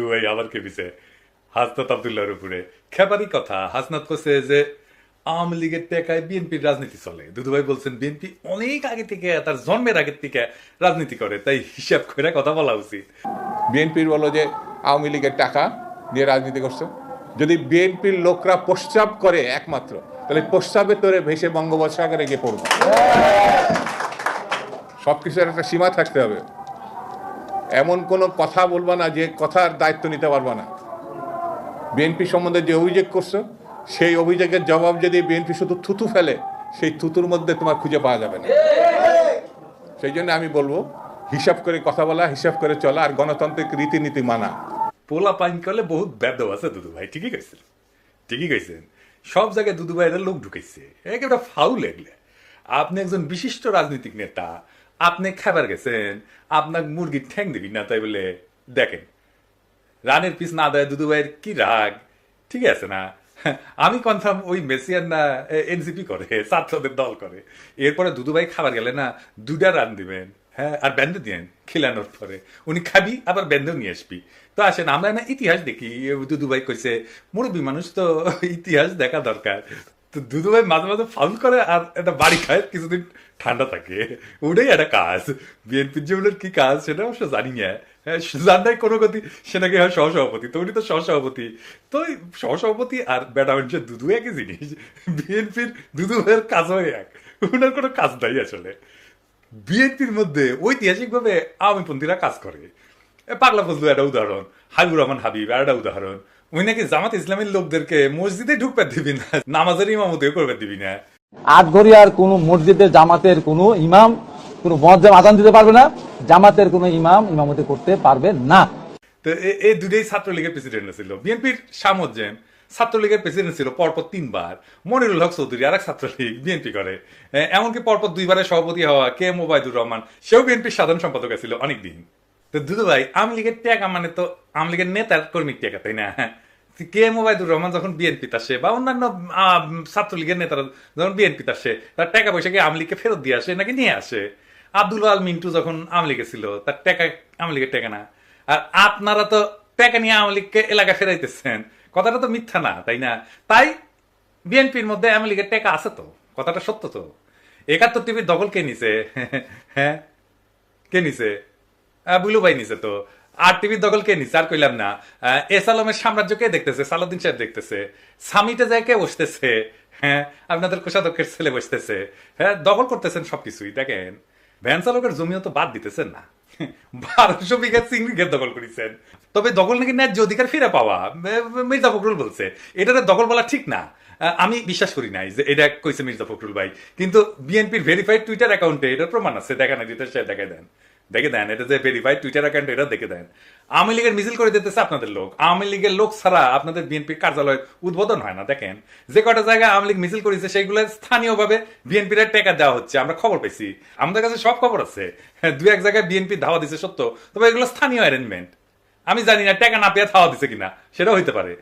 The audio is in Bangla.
দুদু ভাই আবার হাসনাত আবদুল্লাহর উপরে। কথা হাসনাত করছে যে, আওয়ামী লীগের টেকায় বিএনপির রাজনীতি চলে। বলছেন, বিএনপি অনেক আগে থেকে, তার জন্মের থেকে রাজনীতি করে, তাই হিসাব করে কথা বলা উচিত। বিএনপির বলো যে, আওয়ামী লীগের টাকা দিয়ে রাজনীতি করছে। যদি বিএনপির লোকরা প্রস্রাব করে একমাত্র, তাহলে প্রস্রাবের তোরে ভেসে বঙ্গোপসাগরে গিয়ে পড়বে। সব কিছুর একটা সীমা থাকতে হবে। এমন কোনো কথা বলবা না, যে কথার দায়িত্ব নিতে পারবা না। বিএনপি সম্বন্ধে যে অভিযোগ করছ, সেই অভিযোগের জবাব যদি বিএনপি শুধু থুতু ফেলে, সেই থুতুর মধ্যে তোমার খুঁজে পাওয়া যাবে না। সেই জন্য আমি বলব, হিসাব করে কথা বলা, হিসাব করে চলা আর গণতান্ত্রিক রীতিনীতি মানা। পোলা পাইন করলে বহুত বেদ আছে দুদু ভাই ঠিকই কইছেন ঠিকই কইছেন। সব জায়গায় দুদু ভাইয়ের লোক ঢুকাইছে, একেবারে ফাউল এগলে। আপনি একজন বিশিষ্ট রাজনৈতিক নেতা আপনি খাবার গেছেন আপনার মুরগির ঠ্যাং দিবি না, তাই বলে দেখেন। রানের পিস না দেয় দুদু ভাইয়ের কি রাগ? ঠিক আছে না? আমি কনফার্ম ওই মেসিয়ার না এনসিপি করে, ছাত্রদের দল করে। এরপরে দুদু ভাই খাবার গেলে না দুটা রান দিবেন হ্যাঁ আর ব্যান্ডে দিয়েন খিলানোর পরে। উনি খাবি, আবার ব্যান্ডেও নিয়ে আসবি। তো আসেন, আমরা না ইতিহাস দেখি, দুদু ভাই কইছে, মুরব্বী মানুষ তো ইতিহাস দেখা দরকার। তো দুদু ভাই মাঝে মাঝে ফাউল করে আর একটা বাড়ি খায়, কিছুদিন ঠান্ডা থাকে। ওটাই একটা কাজ। বিএনপির যেগুলোর কি কাজ সেটা অবশ্য জানি না। হ্যাঁ জানাই কোনো গতি, সে নাকি হয় সহসভাপতি, তো উনি তো সহসভাপতি। তো সহসভাপতি আর বেটা মানুষের দুদু একই জিনিস, বিএনপির দুদু ভাইয়ের কাজও এক। ওনার কোনো কাজ নাই আসলে। বিএনপির মধ্যে ঐতিহাসিকভাবে আওয়ামীপন্থীরা কাজ করে। পাগলা ফজলু একটা উদাহরণ, হাবিবুর রহমান হাবিব একটা উদাহরণ। ওই নাকি জামাত ইসলামের লোকদেরকে মসজিদে দিবি না নামাজের ইমামতেও দিবি না। আটঘরিয়ার কোনো মসজিদের জামাতের কোনো ইমাম কোনো মজ্জাম আজান দিতে পারবে না জামাতের কোনো ইমাম ইমামতি করতে পারবে না। তো এই দুটোই ছাত্রলীগের প্রেসিডেন্ট ছিল বিএনপির ছাত্রলীগের প্রেসিডেন্ট ছিল পরপর তিনবার। মনিরুল হক চৌধুরী আর এক ছাত্রলীগ বিএনপি করে। এমনকি পরপর দুইবারের সভাপতি হওয়া কে এম ওবায়দুর রহমান সেও বিএনপির সাধারণ সম্পাদক ছিল অনেকদিন। তো দুদু ভাই আওয়ামী লীগের ট্যাগ মানে তো আওয়ামী লীগের নেতার কর্মীর ট্যাগ তাই না? কে এম ওবায়দুর রহমান যখন বিএনপি আসে, বা অন্যান্য ছাত্রলীগের নেতারা যখন বিএনপি আসে, তার টাকা আওয়ামী লীগকে ফেরত দিয়ে আসে নাকি নিয়ে আসে? আব্দুল আল মিন্টু যখন আওয়ামী লীগে ছিল, তার টাকা আওয়ামী লীগের টাকা না। আর আপনারা তো টাকা নিয়ে আওয়ামী লীগকে এলাকা ফেরাইতেছেন, কথাটা তো মিথ্যা না, তাই না? তাই বিএনপির মধ্যে আওয়ামী লীগের টাকা আছে তো, কথাটা সত্য তো। একাত্তর টিভির দখল কে নিছে? হ্যাঁ? কে নিছে? বুলু ভাই নিছে তো। আর টিভির দখল কে নিছে? আর কইলাম না। এস আলমের সাম্রাজ্য কে দেখতেছে? সালাউদ্দিন সাহেব দেখতেছে। সামিটে যায় কে বসতেছে? হ্যাঁ আপনাদের কোষাধ্যক্ষের ছেলে বসতেছে। হ্যাঁ দখল করতেছেন সবকিছুই, দেখেন। ভ্যান চালকের জমিও তো বাদ দিতেছেন না। বারোশো বিঘা চিংড়ি ঘের দখল করেছেন। তবে দখল নাকি ন্যায্য অধিকার ফিরে পাওয়া? মির্জা ফখরুল বলছে। এটা দখল বলা ঠিক না। আমি বিশ্বাস করি নাই যে এটা কইছে মির্জা ফখরুল ভাই। কিন্তু বিএনপির ভেরিফাইড টুইটার অ্যাকাউন্টে এটার প্রমাণ আছে। দেখা না দিতে সে দেখে দেন। দেখে দেন, এটা যে ভেরিফাইড টুইটার অ্যাকাউন্ট এটা দেখে দেন। আওয়ামী লীগের মিছিল করে দিতেছে আপনাদের লোক। আওয়ামী লীগের লোক ছাড়া আপনাদের বিএনপির কার্যালয় উদ্বোধন হয় না, দেখেন। যে কটা জায়গায় আওয়ামী লীগ মিছিল করেছে, সেগুলো স্থানীয়ভাবে বিএনপির টেকা দেওয়া হচ্ছে, আমরা খবর পেয়েছি আমাদের কাছে সব খবর আছে। দু এক জায়গায় বিএনপি ধাওয়া দিছে, সত্য। তবে এগুলো স্থানীয় অ্যারেঞ্জমেন্ট আমি জানি না টাকা না পেয়ে ধাওয়া দিছে কিনা, সেটাও হইতে পারে।